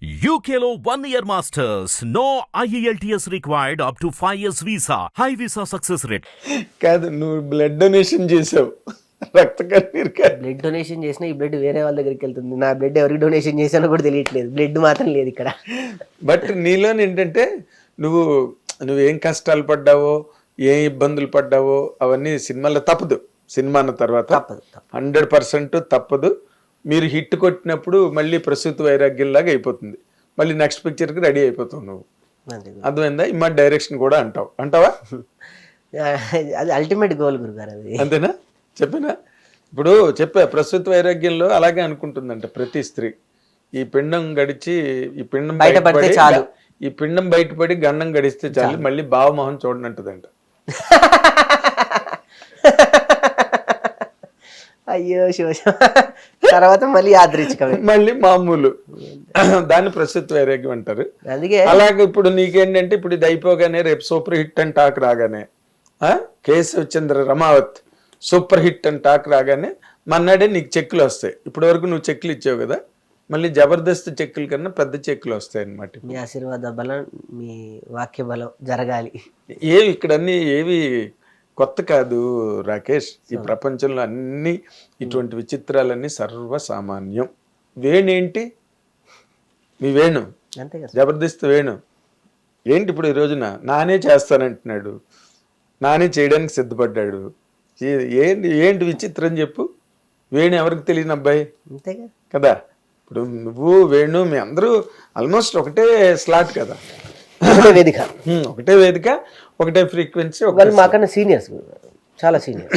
One year masters. No E IELTS required up to 5 years visa. High visa success rate. కాదు నువ్వు blood donation చేసావు రక్త కన్నీరు. Blood donation చేసినా ఈ బ్లడ్ వేరే వాళ్ళ దగ్గరికి వెళ్తుంది నా బ్లడ్ ఎవరికి డొనేషన్ చేశానో కూడా తెలియట్లేదు బ్లడ్ మాత్రం లేదు ఇక్కడ బట్ నీలోని ఏంటంటే నువ్వు నువ్వేం కష్టాలు పడ్డావో ఏం ఇబ్బందులు పడ్డావో అవన్నీ సినిమాలో తప్పదు సినిమా అన్న తర్వాత హండ్రెడ్ పర్సెంట్ తప్పదు మీరు హిట్ కొట్టినప్పుడు మళ్ళీ ప్రసూతి వైరాగ్యంలాగా అయిపోతుంది. మళ్ళీ నెక్స్ట్ పిక్చర్కి రెడీ అయిపోతావు నువ్వు. అర్థమైందా? ఇమ్మా డైరెక్షన్ కూడా అంటావు. అంటావా? అది అల్టిమేట్ గోల్ గురుగారు అది. అంతేనా? చెప్పినా? ఇప్పుడు చెప్పా ప్రస్తుత వైరాగ్యంలో అలాగే అనుకుంటుందంట ప్రతి స్త్రీ. ఈ పిండం గడిచి ఈ పిండం బయటపడితే బయటపడి- చాలు. ఈ పిండం బయటపడి గన్నం గడిస్తే చాలు మళ్ళీ భావమోహం చూడనంటదంట. అయ్యో శోష తర్వాత మళ్ళీ యాదృచ్ఛికమే. మళ్ళీ మామూలు. దాన్ని ప్రస్తుత వైరాగ్యం అంటారు. అందుకే అలాగే ఇప్పుడు నీకేంటంటే ఇప్పుడు ఇది అయిపోగానే రేపు సూపర్ హిట్ అని టాక్ రాగానే ఆ? కేశవ్ చంద్ర రమావత్ సూపర్ హిట్ అని టాక్ రాగానే మన్నాడే నీకు చెక్కులు వస్తాయి. ఇప్పటి వరకు నువ్వు చెక్కులు ఇచ్చావు కదా మళ్ళీ జబర్దస్త్ చెక్కుల కన్నా పెద్ద చెక్కులు వస్తాయి అన్నమాట మీ ఆశీర్వాద బలం మీ వాక్య బలం జరగాలి. ఏవి ఇక్కడ అన్ని ఏవి కొత్త కాదు రాకేష్. ఈ ప్రపంచంలో అన్ని ఇటువంటి విచిత్రాలన్నీ సర్వసామాన్యం. వేణేంటి? మీ వేణు. జబర్దస్త్ వేణు. ఏంటి ఇప్పుడు ఈ రోజున? నానే చేస్తానంటున్నాడు. నానే చేయడానికి సిద్ధపడ్డాడు. ఏంటి ఏంటి విచిత్రం చెప్పు. వేణు ఎవరికి తెలియని అబ్బాయి? కదా. ఇప్పుడు నువ్వు వేణు మీ అందరూ ఆల్మోస్ట్ ఒకటే స్లాట్ కదా. ఒకటే వేదిక. ఒకటే వేదిక ఒకటే ఫ్రీక్వెన్సీ వాళ్ళు మాకన్నా సీనియర్స్ చాలా senior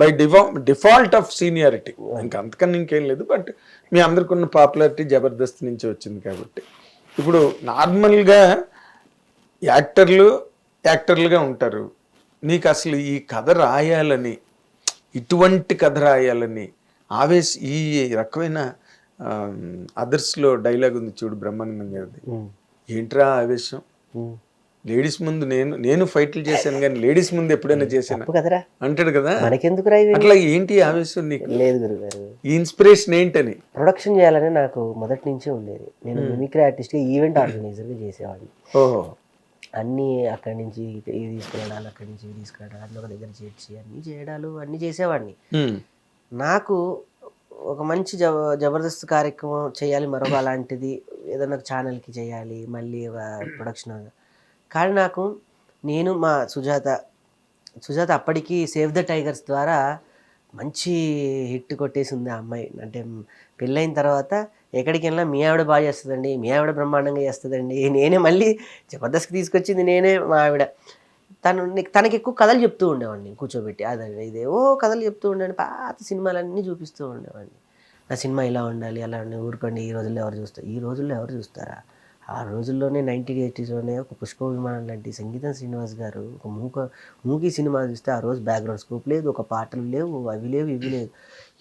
by డిఫా default of seniority ఇంకా అంతకన్నా ఇంకేం లేదు బట్ మీ అందరికి ఉన్న పాపులారిటీ జబర్దస్త్ నుంచి వచ్చింది కాబట్టి. ఇప్పుడు నార్మల్గా యాక్టర్లు యాక్టర్లుగా ఉంటారు. నీకు అసలు ఈ కథ రాయాలని ఇటువంటి కథ రాయాలని ఆవేశ ఈ రకమైన అదర్స్లో డైలాగ్ ఉంది చూడు బ్రహ్మానందం గారిది. ఏంట్రా ఆవేశం? లేడీస్ ముందు నేను నేను ఫైట్లు చేశాను కానీ లేడీస్ ముందు ఎప్పుడైనా చేశాను? కదరా. అంటాడు కదా. మనకెందుకు రా ఇవి? అట్లా ఏంటి ఆవేశం నీకు? లేదు గురుగారు. ఈ ఇన్స్పిరేషన్ ఏంటని? ప్రొడక్షన్ చేయాలని నాకు మొదటి నుంచే ఉండేది. నేను మిమిక్రీ ఆర్టిస్ట్గా ఈవెంట్ ఆర్గనైజర్గా చేసేవాడిని. ఓహో. అన్నీ అక్కడి నుంచి ఇది తీసుకురావడాలు అక్కడి నుంచి ఇవి తీసుకురావడాలు అన్నీ ఒక దగ్గర చేర్చి అన్నీ చేయడాలు అన్నీ చేసేవాడిని. నాకు ఒక మంచి జబ జబర్దస్త్ కార్యక్రమం చేయాలి మరొక అలాంటిది. ఏదైనా ఛానల్కి చేయాలి మళ్ళీ ప్రొడక్షన్ కానీ నాకు నేను మా సుజాత సుజాత అప్పటికి సేవ్ ద టైగర్స్ ద్వారా మంచి హిట్ కొట్టేసింది ఆ అమ్మాయి. అంటే పెళ్ళైన తర్వాత ఎక్కడికి వెళ్ళినా మీ ఆవిడ బాగా చేస్తుందండి మీ ఆవిడ బ్రహ్మాండంగా చేస్తుందండి. నేనే మళ్ళీ జబర్దస్త్కి తీసుకొచ్చింది నేనే మా ఆవిడ. తను తనకి ఎక్కువ కథలు చెప్తూ ఉండేవాడిని కూర్చోబెట్టి. అదే ఇదేవో కథలు చెప్తూ ఉండేవాడిని పాత సినిమాలన్నీ చూపిస్తూ ఉండేవాడిని. నా సినిమా ఇలా ఉండాలి అలా ఉండి ఊరుకోండి ఈ రోజుల్లో ఎవరు చూస్తారు ఈ రోజుల్లో ఎవరు చూస్తారా? ఆ రోజుల్లోనే నైన్టీన్ ఎయిటీస్లోనే ఒక పుష్ప విమానం లాంటి సంగీతం శ్రీనివాస్ గారు ఒక మూక మూకీ సినిమా చూస్తే ఆ రోజు బ్యాక్గ్రౌండ్ స్కోప్ లేదు ఒక పాటలు లేవు అవి లేవు ఇవి లేవు.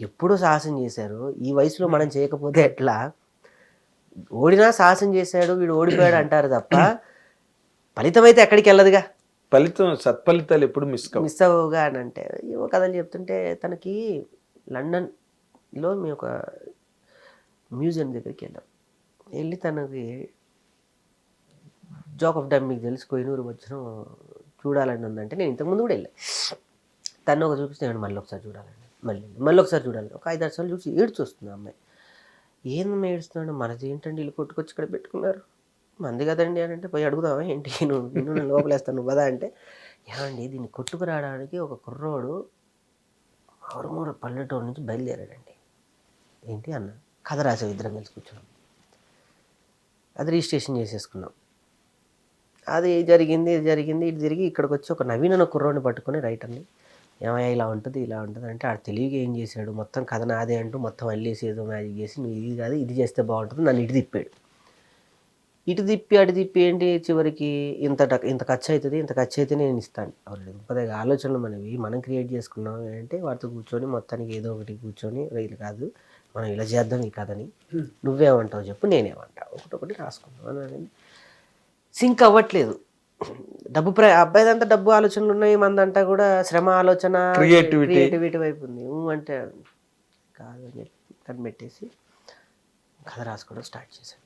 ఎప్పుడూ సాహసం చేశారు. ఈ వయసులో మనం చేయకపోతే ఎట్లా? ఓడినా సాహసం చేశాడు వీడు ఓడిపోయాడు అంటారు తప్ప ఫలితం అయితే ఎక్కడికి వెళ్ళదుగా? ఫలితం సత్ఫలితాలు ఎప్పుడు మిస్ కావు. మిస్ అవ్వగా అని అంటే ఏవో కథలు చెప్తుంటే తనకి లండన్లో మేము ఒక మ్యూజియం దగ్గరికి వెళ్ళాం. వెళ్ళి తనకి జోక్ ఆఫ్ డమ్ మీకు తెలిసి కోయినూరు వచ్చిన చూడాలని ఉందంటే నేను ఇంతకుముందు కూడా వెళ్ళాను తను ఒక చూపిస్తే మళ్ళీ ఒకసారి చూడాలండి మళ్ళీ మళ్ళీ ఒకసారి చూడాలి ఒక ఐదు ఆరు సార్లు చూసి ఏడ్చి వస్తుంది అమ్మాయి. ఏందమ్మా ఏడుస్తున్నాడు? మనది ఏంటండి? ఇల్లు కొట్టుకొచ్చి ఇక్కడ పెట్టుకున్నారు. మంది కదండి అని అంటే పోయి అడుగుదామా ఏంటి? నువ్వు నిన్ను నేను లోపలేస్తాను నువ్వు కదా అంటే ఏమండి దీన్ని కొట్టుకురావడానికి ఒక కుర్రోడు ఆరుమూర పల్లెటూరు నుంచి బయలుదేరాడండి. ఏంటి అన్న? కథ రాసే ఇద్దరం కలిసి కూర్చున్నాం అది రిజిస్ట్రేషన్ చేసేసుకున్నాం. అది జరిగింది ఇది జరిగింది ఇది జరిగి ఇక్కడికి వచ్చి ఒక నవీన కుర్రోడిని పట్టుకొని రైటర్ని ఏమయ్యా ఇలా ఉంటుంది ఇలా ఉంటుంది అంటే ఆడు తెలివిగా ఏం చేశాడు మొత్తం కథ నాదే అంటూ మొత్తం అల్లేసి ఏదో మ్యాజిక్ చేసి నువ్వు ఇది కాదు ఇది చేస్తే బాగుంటుంది నన్ను ఇటు తిప్పాడు. ఇటు తిప్పి అటు తిప్పి ఏంటి చివరికి ఇంత ఇంత ఖర్చు అవుతుంది ఇంత ఖర్చు అయితే నేను ఇస్తాను. అవును పదగా ఆలోచనలు మనవి. మనం క్రియేట్ చేసుకున్నాం అంటే వాటితో కూర్చొని మొత్తానికి ఏదో ఒకటి కూర్చొని రైలు కాదు. మనం ఇలా చేద్దాం ఈ కథని. నువ్వేమంటావు చెప్పు నేనేమంటా ఒకటి ఒకటి రాసుకున్నాం అని సింక్ అవ్వట్లేదు. డబ్బు ప్ర అబ్బాయిదంతా డబ్బు ఆలోచనలు ఉన్నాయి మందంతా కూడా శ్రమ ఆలోచన Creativity. క్రియేటివిటీ వైపు ఉంది. అంటే కాదు అని చెప్పి కనిపెట్టేసి కథ రాసుకోవడం స్టార్ట్ చేశాను.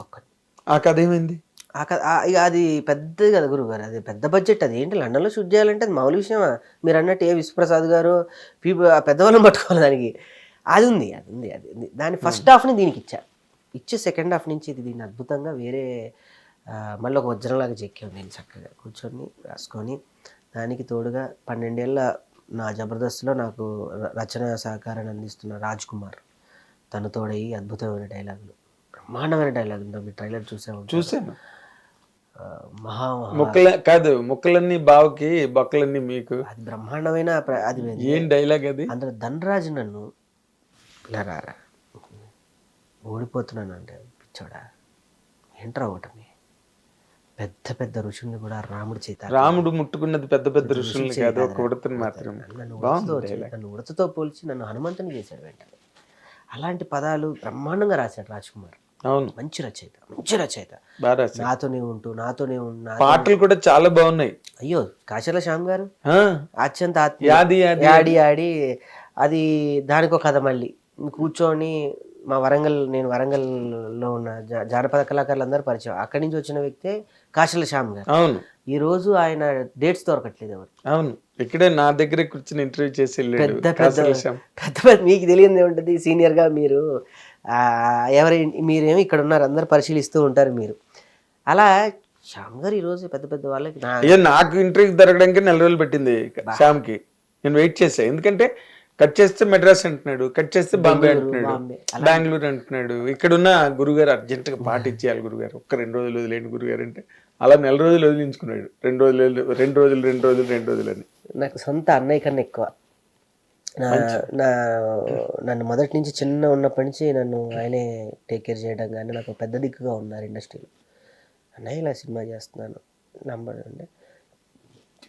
ఒక్కటి. ఆ కథ ఏమైంది? ఆ క- ఆ- ఇక అది పెద్దది కదా గురుగారు అది పెద్ద బడ్జెట్ అది. ఏంటి లండన్లో షూట్ చేయాలంటే అది మామూలు విషయమా? మీరు అన్నట్టు ఏ విశ్వప్రసాద్ గారు పీపుల్ ఆ పెద్దవాళ్ళని పట్టుకోవాలి దానికి. అది ఉంది అది ఉంది అది ఉంది. దాని ఫస్ట్ హాఫ్ని దీనికి ఇచ్చా. ఇచ్చే సెకండ్ హాఫ్ నుంచి ఇది దీన్ని అద్భుతంగా వేరే మళ్ళీ ఒక వజ్రంలాగా చెక్కాం నేను చక్కగా. కూర్చొని రాసుకొని దానికి తోడుగా పన్నెండేళ్ళ నా జబర్దస్త్లో నాకు రచన సహకారాన్ని అందిస్తున్న రాజ్ కుమార్. తను తోడయి అద్భుతమైన డైలాగులు. బ్రహ్మాండమైన డైలాగులు మీరు ట్రైలర్ చూసే ఉంటారు. చూశాను ఆ, మహా ముక్కల కాదు ముక్కలన్నీ బావకి బొక్కలన్నీ మీకు. అది బ్రహ్మాండమైన అది ఏం డైలాగ్ అది? అందులో ధనరాజు నన్ను ఇలా రారా ఓడిపోతున్నాను అంటే పిచ్చోడా ఏంట్రా ఓటమి? పెద్ద పెద్ద ఋషుల్ని కూడా రాముడి చేత రాముడు ముట్టుకున్నది పెద్ద పెద్ద ఋషుల్ని కాదు ఒక ఉడతని మాత్రం నన్ను. నన్ను ఉడతతో పోల్చి నన్ను హనుమంతుని చేశాడు వెంటనే. అలాంటి పదాలు బ్రహ్మాండంగా రాశాడు రాజ్ కుమార్. అవును. మంచి రచయిత మంచి రచయిత. నాతోనే ఉంటూ నాతోనే పాటలు కూడా చాలా బాగున్నాయి. అయ్యో కాశల శ్యామ్ గారు? అత్యంత యాడి ఆడి అది దానికో కథ మళ్ళీ. కూర్చొని మా వరంగల్ నేను వరంగల్లో ఉన్న జానపద కళాకారులు అందరూ పరిచయం. అక్కడి నుంచి వచ్చిన వ్యక్తే కాశల శ్యామ్ గారు. అవును. ఈ రోజు ఆయన డేట్స్ దొరకట్లేదు ఎవరు అవును. ఇక్కడే నా దగ్గరే కూర్చుని ఇంటర్వ్యూ చేసి పెద్ద పెద్ద. పెద్ద మీకు తెలియదు ఉంటుంది సీనియర్గా మీరు ఎవరి మీరేమో ఇక్కడ ఉన్నారు అందరు పరిశీలిస్తూ ఉంటారు మీరు. అలా శ్యామ్ గారు ఈ రోజు పెద్ద పెద్ద వాళ్ళకి నాకు ఇంటర్వ్యూ దొరకడానికి నెల రోజులు పెట్టింది శ్యామ్కి. నేను వెయిట్ చేసా ఎందుకంటే కట్ చేస్తే మెడ్రాస్ అంటున్నాడు కట్ చేస్తే బాంబే అంటున్నాడు. బెంగళూరు అంటున్నాడు. ఇక్కడున్న గురుగారు అర్జెంటుగా పాట ఇచ్చేయాలి గురుగారు. ఒక్క రెండు రోజులు వదిలేండి గురుగారు అంటే. అలా నెల రోజులు వదిలించుకున్నాడు. రెండు రోజులు రెండు రోజులు రెండు రోజులు రెండు రోజులు అని. నాకు సొంత అన్నయ్య కన్నా ఎక్కువ. నా నా నన్ను మొదటి నుంచి చిన్న ఉన్నప్పటి నుంచి నన్ను ఆయనే టేక్ కేర్ చేయడం కానీ నాకు పెద్ద దిక్కుగా ఉన్నారు ఇండస్ట్రీలో. అన్నయ్య ఇలా సినిమా చేస్తున్నాను నంబర్ అంటే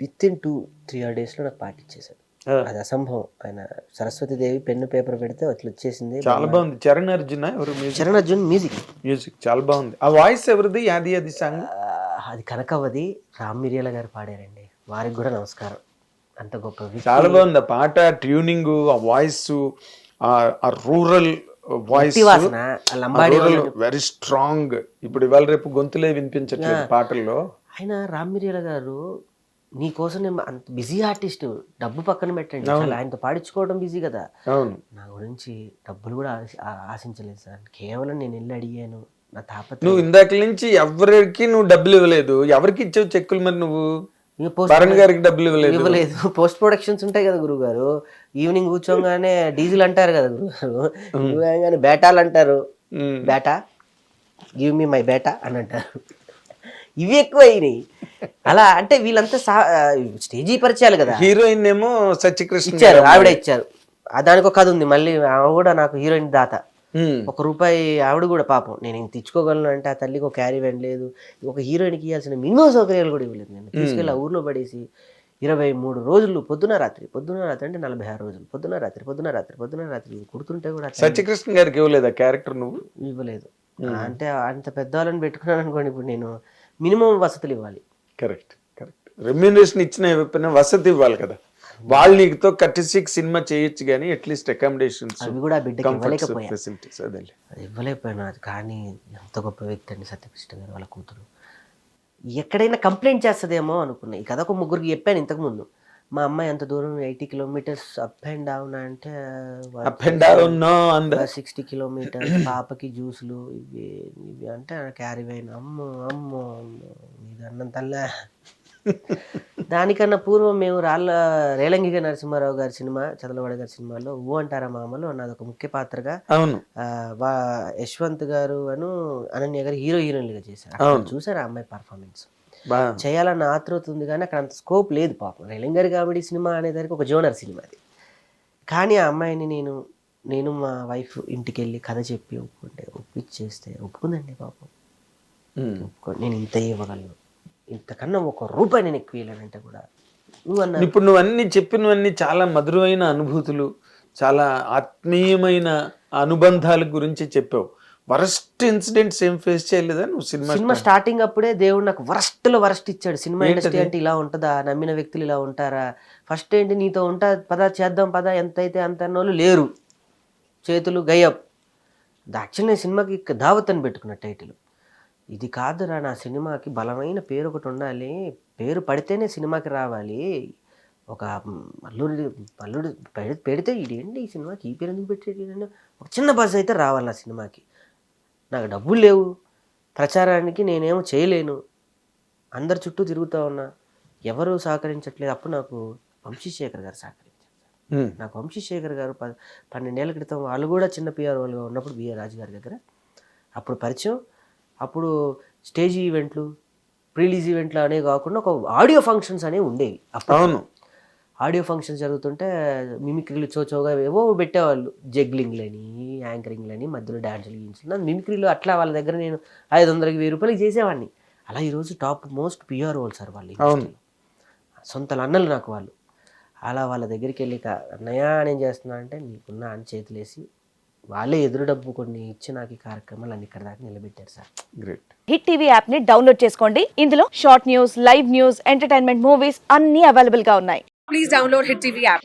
with in two three or డేస్లో నాకు పార్టీ ఇచ్చేసాడు. అది అసంభవం. ఆయన సరస్వతీదేవి పెన్ను పేపర్ పెడితే అట్లా వచ్చేసింది. చాలా బాగుంది. చరణ్ అర్జున? చరణ్ అర్జున్ మ్యూజిక్. మ్యూజిక్ చాలా బాగుంది. ఆ వాయిస్ ఎవరిది? యాది యాది సాంగ్? అది కనకవది రామ్ మిరియాల గారు పాడారండి. వారికి కూడా నమస్కారం. అంత గొప్ప. చాలా బాగుంది. ఆ పాట ట్యూనింగ్ ఆ వాయిస్ ఆ rural voice rural very strong ఇప్పుడు ఇవాళ రేపు గొంతులే వినిపించట్లేదు పాటల్లో. ఆయన రామ్ మిరియాల గారు నీ కోసం నేను అంత బిజీ ఆర్టిస్ట్ డబ్బు పక్కన పెట్టండి. అసలు ఆయనతో పాడించుకోవడం బిజీ కదా. నా గురించి డబ్బులు కూడా ఆశించలేదు సార్. కేవలం నేను వెళ్ళి అడిగాను నా తాపత్రయం. నువ్వు ఇందాక నుంచి ఎవరికి నువ్వు డబ్బులు ఇవ్వలేదు ఎవరికి ఇచ్చావు చెక్కులు మరి నువ్వు? గారికి డబ్బులు ఇవ్వలేదు. ఇవ్వలేదు. పోస్ట్ ప్రొడక్షన్స్ ఉంటాయి కదా గురువు గారు ఈవినింగ్ కూర్చోగానే డీజిల్ అంటారు కదా గురువు గారు బేటాలు అంటారు. బేటా? గివ్ మీ మై బేటా అని అంటారు. ఇవి ఎక్కువ అయినాయి అలా అంటే వీళ్ళంతా స్టేజీ పరిచయాలు కదా. హీరోయిన్ ఏమో సత్యకృష్ణ ఇచ్చారు ఆవిడ ఇచ్చారు. ఆ దానికి ఒక కథ ఉంది. మళ్ళీ ఆమె కూడా నాకు హీరోయిన్ దాత. ఒక రూపాయి ఆవిడ కూడా పాపం. నేను ఇంక తెచ్చుకోగలను అంటే ఆ తల్లికి ఒక క్యారీ వ్యాన్ లేదు. ఒక హీరోయిన్కి ఇవ్వాల్సిన మినిమం సౌకర్యాలు కూడా ఇవ్వలేదు నేను. తీసుకెళ్ళి ఆ ఊర్లో పడేసి ఇరవై మూడు రోజులు పొద్దున రాత్రి పొద్దున రాత్రి అంటే నలభై ఆరు రోజులు. పొద్దున రాత్రి పొద్దున రాత్రి పొద్దున రాత్రి కుడుతుంటే కూడా సత్యకృష్ణ గారికి ఇవ్వలేదు ఆ క్యారెక్టర్ నువ్వు? ఇవ్వలేదు. అంటే అంత పెద్దవాళ్ళని పెట్టుకున్నాను అనుకోండి ఇప్పుడు నేను మినిమం వసతులు ఇవ్వాలి. Correct correct. రెమ్యూనరేషన్ ఇచ్చిన వసతి ఇవ్వాలి కదా. వాళ్ళు నీకుతో కట్టిసిక్ సినిమా చేయొచ్చు కానీ అట్లీస్ట్ అకామిడేషన్స్ అవి కూడా బిడ్డకి ఫెసిలిటీస్ అదే అది ఇవ్వలేకపోయినా అది కానీ ఎంత గొప్ప వ్యక్తి అండి సత్యకృష్ణ గారు వాళ్ళ కూతురు. ఎక్కడైనా కంప్లైంట్ చేస్తుందేమో అనుకున్నా. ఈ కథ ఒక ముగ్గురికి చెప్పాను ఇంతకుముందు మా అమ్మాయి అంత దూరం eighty kilometres up and down అంటే up and down sixty kilometres పాపకి జ్యూసులు ఇవి ఇవి అంటే క్యారీ అయిన అమ్మో అమ్మో అమ్మో ఇది అన్నంతల్లా దానికన్నా పూర్వం మేము రాళ్ళ రేలంగిగా నరసింహారావు గారి సినిమా చదలవాడ గారి సినిమాలో ఊ అంటారా మామలో నాది ఒక ముఖ్య పాత్రగా అవును. యశ్వంత్ గారు అను అనన్య గారు హీరో హీరోయిన్లుగా చేశారు. చూసారు ఆ అమ్మాయి పర్ఫార్మెన్స్? చేయాలన్న ఆతృత ఉంది కానీ అక్కడ అంత స్కోప్ లేదు పాపం. రేలంగర్ కామెడీ సినిమా అనేదానికి ఒక జోనర్ సినిమా అది. కానీ ఆ అమ్మాయిని నేను నేను మా వైఫ్ ఇంటికి వెళ్ళి కథ చెప్పి ఒప్పుకుంటే ఒప్పించేస్తే ఒప్పుకుందండి పాపం. ఒప్పుకో నేను ఇంత ఇవ్వగలను. ఇంతకన్నా ఒక రూపాయి నేను ఎక్కువ ఇవ్వలేనంటే కూడా. నువ్వు అన్న ఇప్పుడు నువ్వు అన్ని చెప్పినవన్నీ చాలా మధురమైన అనుభూతులు చాలా ఆత్మీయమైన అనుబంధాల గురించి చెప్పావు. వరస్ట్ ఇన్సిడెంట్స్ ఏం ఫేస్ చేయలేదా నువ్వు సినిమా సినిమా స్టార్టింగ్ అప్పుడే దేవుడు నాకు వరస్ట్లో వరస్ట్ ఇచ్చాడు. సినిమా ఇండస్ట్రీ అంటే ఇలా ఉంటుందా? నమ్మిన వ్యక్తులు ఇలా ఉంటారా? ఫస్ట్ ఏంటి నీతో ఉంటా పద చేద్దాం పద ఎంత అయితే అంత అన్నోళ్ళు లేరు. చేతులు గయప్ యాక్చువల్ నేను సినిమాకి దావత్ అని పెట్టుకున్న టైటిల్. ఇది కాదురా నా సినిమాకి బలమైన పేరు ఒకటి ఉండాలి. పేరు పడితేనే సినిమాకి రావాలి. ఒక అల్లుడి అల్లుడు పెడి- పెడితే ఇదేంటి ఈ సినిమాకి? ఈ పేరు ఎందుకు పెట్టేది ఒక చిన్న బజ్ అయితే రావాలి నా సినిమాకి. నాకు డబ్బులు లేవు. ప్రచారానికి నేనేమో చేయలేను. అందరి చుట్టూ తిరుగుతా ఉన్నా. ఎవరు సహకరించట్లేదు. అప్పుడు నాకు వంశీశేఖర్ గారు సహకరించారు నాకు వంశీశేఖర్ గారు ప పన్నెండేళ్ళ క్రితం వాళ్ళు కూడా చిన్న పిఆర్ వాళ్ళుగా ఉన్నప్పుడు బిఆర్ రాజు గారి దగ్గర. అప్పుడు పరిచయం. అప్పుడు స్టేజ్ ఈవెంట్లు ప్రీలీజ్ ఈవెంట్లు అనేవి కాకుండా ఒక ఆడియో ఫంక్షన్స్ అనేవి ఉండేవి అప్పుడు అవును. ఆడియో ఫంక్షన్స్ జరుగుతుంటే మిమిక్రీలు చోచోగా ఏవో పెట్టేవాళ్ళు. జగ్లింగ్లని యాంకరింగ్లని మధ్యలో డ్యాన్సులు గీన్సులు. మిమిక్రీలు అట్లా వాళ్ళ దగ్గర నేను ఐదు వందలకి వెయ్యి రూపాయలకి చేసేవాడిని. అలా ఈరోజు టాప్ మోస్ట్ పిఆర్ వాళ్ళు సార్ వాళ్ళు. సొంత అన్నలు నాకు వాళ్ళు. అలా వాళ్ళ దగ్గరికి వెళ్ళి "కా- అన్నయ్య నేను చేస్తున్నా అంటే నీకున్న అని చేతులేసి వాళ్ళే ఎదురు డబ్బు కొన్ని ఇచ్చి నాకు ఈ కార్యక్రమాలు అన్ని ఇక్కడ దాకా నిలబెట్టారు సార్. గ్రేట్ హిట్ టీవీ యాప్ని డౌన్లోడ్ చేసుకోండి. ఇందులో short news live news entertainment movies అన్ని అవైలబుల్గా ఉన్నాయి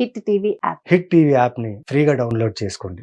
హిట్ టీవీ యాప్ని ఫ్రీగా డౌన్లోడ్ చేసుకోండి.